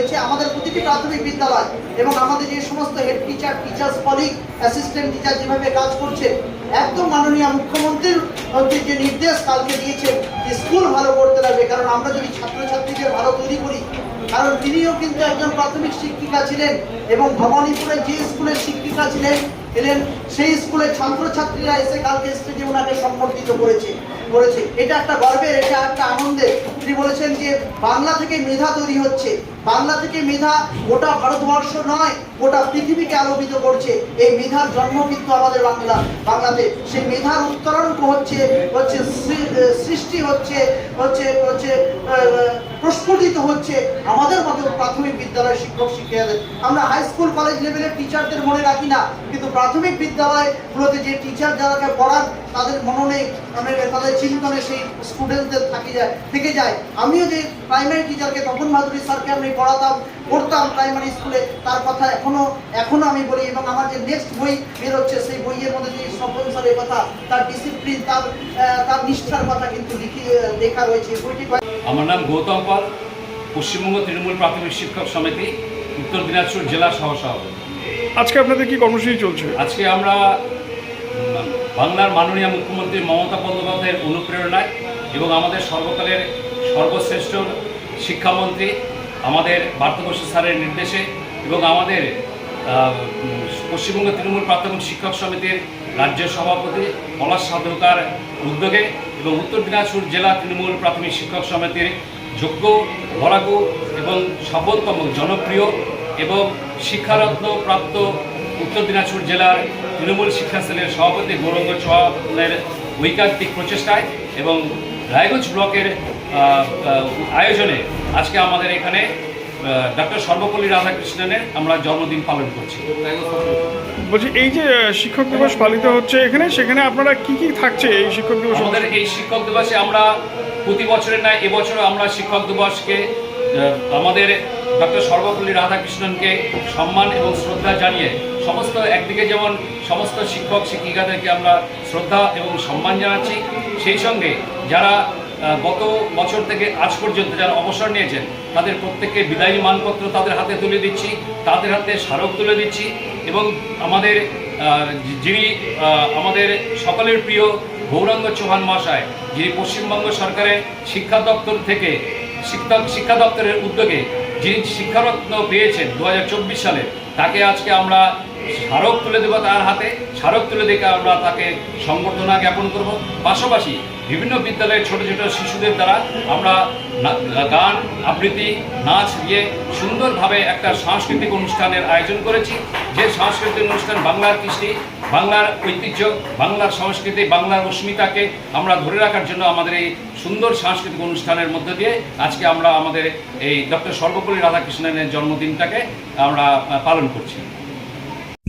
রয়েছে আমাদের প্রতিটি প্রাথমিক বিদ্যালয় এবং আমাদের যে সমস্ত head teacher teachers colleague assistant teacher যেভাবে কাজ করছে একদম মাননীয় মুখ্যমন্ত্রীর হচ্ছে যে নির্দেশ কালকে দিয়েছে স্কুল ভালো করতে লাগবে। কারণ আমরা যদি ছাত্রছাত্রীদের ভালো তৈরি করি কারণ তিনিও কিন্তু একজন প্রাথমিক শিক্ষিকা ছিলেন এবং ভবানীপুরে যে স্কুলের শিক্ষিকা ছিলেন, এলেন, সেই স্কুলের ছাত্রছাত্রীরা এসে কালকে স্টেজে ওনাকে সম্বর্ধিত করেছে করেছে। এটা একটা গর্বের, এটা একটা আনন্দের। তিনি বলেছেন যে, বাংলা থেকে মেধা তৈরি হচ্ছে। বাংলা থেকে মেধা গোটা ভারতবর্ষ নয়, গোটা পৃথিবীকে আলোকিত করছে। এই মেধার জন্ম কিন্তু আমাদের বাংলা, বাংলাতে। সেই মেধার উত্তরণ হচ্ছে হচ্ছে সৃষ্টি হচ্ছে হচ্ছে হচ্ছে হচ্ছে আমাদের মতো প্রাথমিক বিদ্যালয়ের শিক্ষক শিক্ষিকাদের। আমরা হাই স্কুল কলেজ লেভেলের টিচারদের মনে রাখি না, কিন্তু প্রাথমিক বিদ্যালয়গুলোতে যে টিচার যারাকে পড়ান, তাদের মননে মানে তাদের চিন্তনে সেই স্টুডেন্টদের থাকি যায়, থেকে যায়। আমিও যে প্রাইমারি টিচারকে তপন মাধুরী স্যারকে আমি পড়াতাম, পড়তাম প্রাইমারি স্কুলে তার কথা এখনও এখনও আমি বলি এবং আমার যে নেক্সট বই বেরোচ্ছে সেই বইয়ের মধ্যে যে স্বপন স্যারের কথা, তার ডিসিপ্লিন তার তার নিষ্ঠার কথা কিন্তু লিখি লেখা রয়েছে। বইটি আমার নাম গৌতম পাল। পশ্চিমবঙ্গ তৃণমূল প্রাথমিক শিক্ষক সমিতি উত্তর দিনাজপুর জেলা সহসভাপতি। আজকে আপনাদের কি কর্মসূচি চলছে? আজকে আমরা বাংলার মাননীয় মুখ্যমন্ত্রী মমতা বন্দ্যোপাধ্যায়ের অনুপ্রেরণায় এবং আমাদের সর্বকালের সর্বশ্রেষ্ঠ শিক্ষামন্ত্রী আমাদের বার্তবসু স্যারের নির্দেশে এবং আমাদের পশ্চিমবঙ্গ তৃণমূল প্রাথমিক শিক্ষক সমিতির রাজ্য সভাপতি পলাশ সাধুকার উদ্যোগে এবং উত্তর দিনাজপুর জেলা তৃণমূল প্রাথমিক শিক্ষক সমিতির যোগ্য ভরাকু এবং সফলতম জনপ্রিয় এবং শিক্ষারত্ন প্রাপ্ত উত্তর দিনাজপুর জেলার তৃণমূল শিক্ষা সেলের সভাপতি গৌরঙ্গ চৌহানের ঐকান্তিক প্রচেষ্টায় এবং রায়গঞ্জ ব্লকের আয়োজনে আজকে আমাদের এখানে ডক্টর সর্বপল্লী রাধাকৃষ্ণনের আমরা জন্মদিন পালন করছি। বলছি এই যে শিক্ষক দিবস পালিত হচ্ছে এখানে সেখানে আপনারা কি কি থাকছে এই শিক্ষক দিবস? আমাদের এই শিক্ষক দিবসে আমরা প্রতি বছরের ন্যায় এবছরও আমরা শিক্ষক দিবসকে আমাদের ডক্টর সর্বপল্লী রাধাকৃষ্ণনকে সম্মান এবং শ্রদ্ধা জানিয়ে সমস্ত একদিকে যেমন সমস্ত শিক্ষক শিক্ষিকাদেরকে আমরা শ্রদ্ধা এবং সম্মান জানাচ্ছি সেই সঙ্গে যারা গত বছর থেকে আজ পর্যন্ত যারা অবসর নিয়েছেন, তাদের প্রত্যেককে বিদায়ী মানপত্র তাদের হাতে তুলে দিচ্ছি, তাদের হাতে স্মারক তুলে দিচ্ছি এবং আমাদের যিনি আমাদের সকলের প্রিয় গৌরাঙ্গ চৌহান মহাশয়, যিনি পশ্চিমবঙ্গ সরকারের শিক্ষা দপ্তর থেকে, শিক্ষা শিক্ষা দপ্তরের উদ্যোগে যিনি শিক্ষারত্ন পেয়েছেন দু হাজার চব্বিশ সালে, তাকে আজকে আমরা স্মারক তুলে দেবো তার হাতে। স্মারক তুলে দেখে আমরা তাকে সংবর্ধনা জ্ঞাপন করব। পাশাপাশি বিভিন্ন বিদ্যালয়ের ছোট ছোট শিশুদের দ্বারা আমরা গান, আবৃত্তি, নাচ দিয়ে সুন্দরভাবে একটা সাংস্কৃতিক অনুষ্ঠানের আয়োজন করেছি। যে সাংস্কৃতিক অনুষ্ঠান বাংলার কৃষ্টি, বাংলার ঐতিহ্য, বাংলার সংস্কৃতি, বাংলার অস্মিতাকে আমরা ধরে রাখার জন্য আমাদের এই সুন্দর সাংস্কৃতিক অনুষ্ঠানের মধ্য দিয়ে আজকে আমরা আমাদের এই ডক্টর সর্বপল্লী রাধাকৃষ্ণনের জন্মদিনটাকে আমরা পালন করছি।